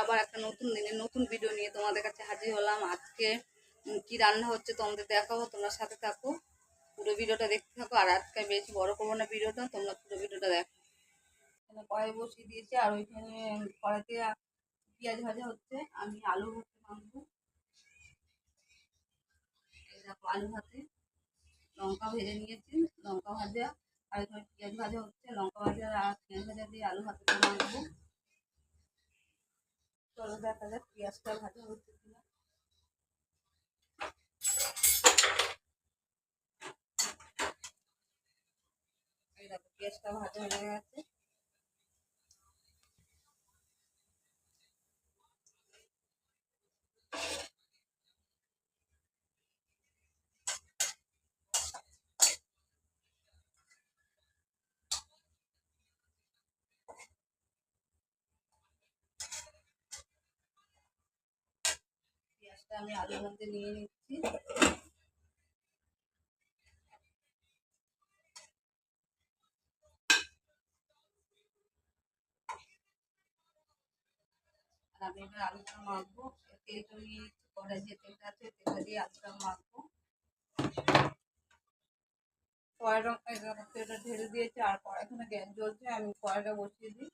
আবার একটা নতুন দিনে নতুন ভিডিও নিয়ে তোমাদের কাছে হাজির হলাম। আজকে কি রান্না হচ্ছে তোমাদের দেখাবো, তোমরা সাথে থাকো। পুরো ভিডিওটা দেখতে থাকো। আর আজকে বেশি বড় করব না ভিডিওটা, তোমরা পুরো ভিডিওটা দেখো। এখানে কড়াই বসিয়ে দিয়েছি, আর ওইখানে কড়াইতে পেঁয়াজ ভাজা হচ্ছে। আমি আলু ভাতে মাখবো। দেখো আলু ভাতে। লঙ্কা ভেজে নিয়েছি, লঙ্কা ভাজা। আর এখানে পেঁয়াজ ভাজা হচ্ছে। লঙ্কা ভাজা আর পেঁয়াজ ভাজা দিয়ে আলু ভাতে মাখবো। চলো দেখা যাক পেঁয়াজটা ভাজা হচ্ছে কিনা এই দেখো পেঁয়াজটা ভাজা হয়ে গেছে পেঁয়াজটা আমি আলুর মধ্যে নিয়ে নিচ্ছি। আমি এবার আলুটা মাখবো। তেলটা নিয়ে নিচ্ছি যে তেলটা আছে, তেলটা দিয়ে আলুটা মাখবো। কড়াইটা, তেলটা ঢেলে দিয়েছি, আর কড়াই এখানে গ্যাস জ্বলছে, আমি কড়াইটা বসিয়ে দিই।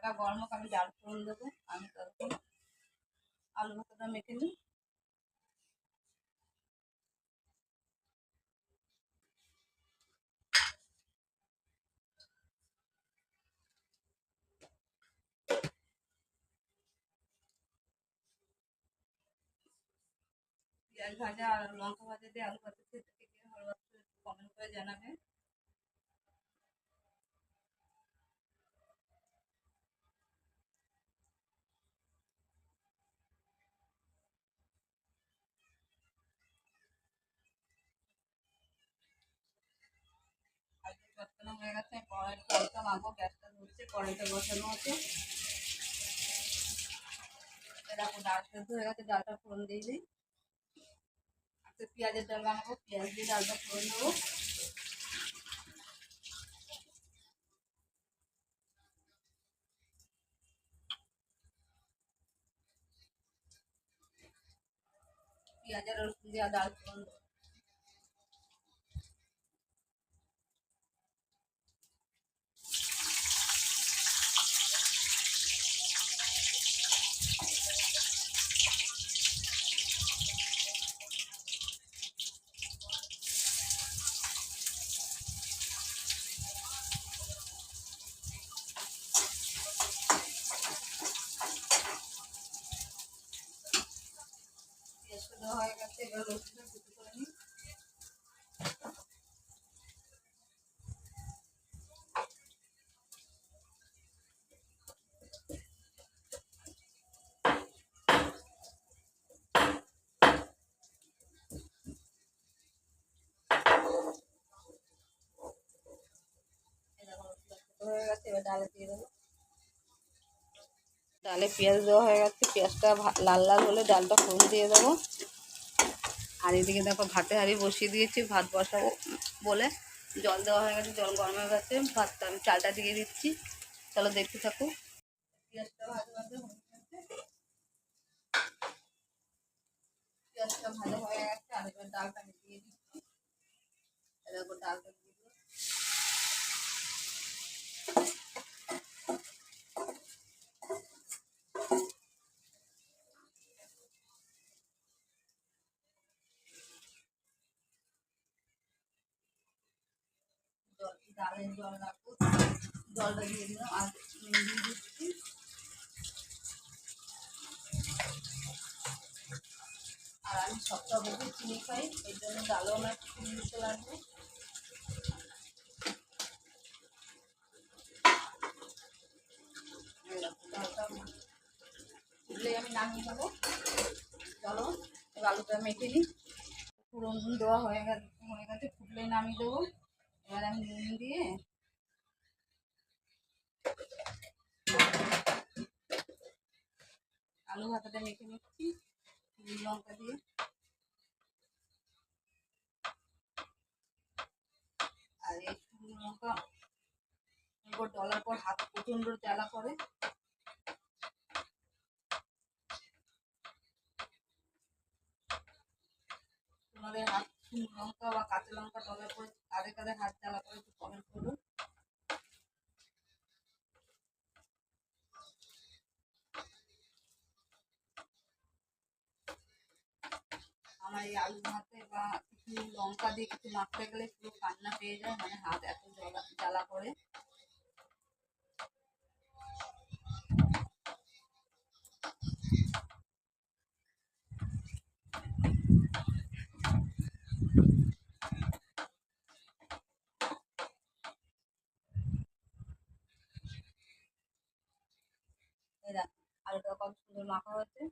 কয়টা গরম হোক, আমি জাল ফোড়ন দেবো। আমি তখন আলু ভাতটা মেখে নিই। ভাজা আর লঙ্কা ভাজা দিয়ে আলু ভাজা খেতে ভালোবাসে কমেন্ট করে জানাবে মাখবো গ্যাসটা ধরছে কড়াইটা বসানো আছে। এরকম ডাল সেদ্ধ গেছে, ডালটা ফোড়ন দিয়ে দিই। আজকে পেঁয়াজের ডাল বানাবো, পেঁয়াজ দিয়ে ডালটা ফোড়ন দেবো। পেঁয়াজ আর রসুন দিয়ে ডাল ফোড়ন দেবো। হয়ে গেছে এবার রসুনটা ডালে দিয়ে দেবো ডালে পেঁয়াজ দেওয়া হয়ে গেছে। পেঁয়াজটা লাল লাল হলে ডালটা ফোড়ন দিয়ে দেবো। আর এদিকে দেখো ভাতে হাঁড়ি বসিয়ে দিয়েছি, ভাত বসাবো বলে। জল দেওয়া হয়ে গেছে, জল গরম হয়ে গেছে, ভাতটা আমি চালটা দিয়ে দিচ্ছি। চলো দেখতে থাকো। ভাজা হয়ে গেছে। আর এবার ডালটা দিয়ে দিচ্ছি। ডালটা ডালের জল রাখব, জলটা দিয়ে দিলাম। আর নুন দিচ্ছি। আর আমি সপ্তাহ বুঝে চিনি খাই এই জন্য ডালও আমার চিনি দিতে লাগবে। আমি নামিয়ে নেব। চলো আলুটা মেখে নিই। পুরো নুন দেওয়া হয়ে গেছে হয়ে গেছে, ফুটলেই নামিয়ে দেবো। এবার আমি নুন দিয়ে আলু ভাতাটা মেখে নিচ্ছি লঙ্কা দিয়ে। লঙ্কা এরপর ডলার পর হাত প্রচণ্ড জ্বালা করে। তোমাদের হাত লঙ্কা বা কাঁচা লঙ্কা ডলার করে কাঁধে কাঁধে হাত জ্বালা করে একটু কমেন্ট করুন। আমার এই আলু ভাতে বা কিছু লঙ্কা দিয়ে কিছু মাখতে গেলে পুরো কান্না পেয়ে যায় মানে হাত এত জ্বালা জ্বালা করে এই দেখ আলুটা কত সুন্দর মাখা হয়েছে।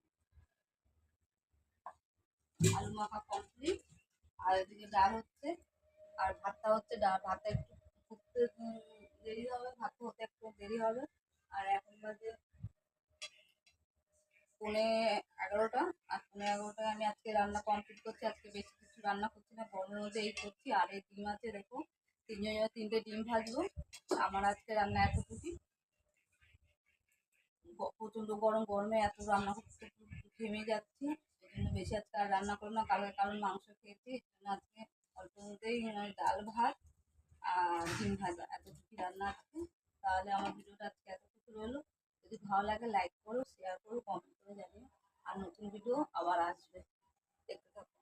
আলু মাখা কমপ্লিট আর এদিকে ডাল হচ্ছে। আর ভাতটা হচ্ছে ডাল। ভাতটা একটু ফুটতে দেরি হবে। ভাত হতে একটু দেরি হবে। আর এখন বাজে পৌনে এগারোটা। আর পৌনে এগারোটায় আমি আজকে রান্না কমপ্লিট করছি। আজকে বেশি কিছু রান্না করছি না। গরমের মধ্যে এই করছি। আর এই ডিম আছে, দেখো। তিনজন তিনটে ডিম ভাজবো। আমার আজকে রান্না এতটুকুই। প্রচণ্ড গরম, গরমে এত রান্না করতে ঘেমে যাচ্ছি। এই বেশি আজকে আর রান্না করব না। কালকে কারণ মাংস খেয়েছি এই আজকে অল্প মধ্যেই ডাল, ভাত আর ডিম ভাজা এতটুকু রান্না আছে। তাহলে আমার ভিডিওটা আজকে এতটুকু রইল। যদি ভালো লাগে, লাইক করো শেয়ার করো কমেন্ট করে জানিও। আর নতুন ভিডিও আবার আসবে। দেখতে থাকো।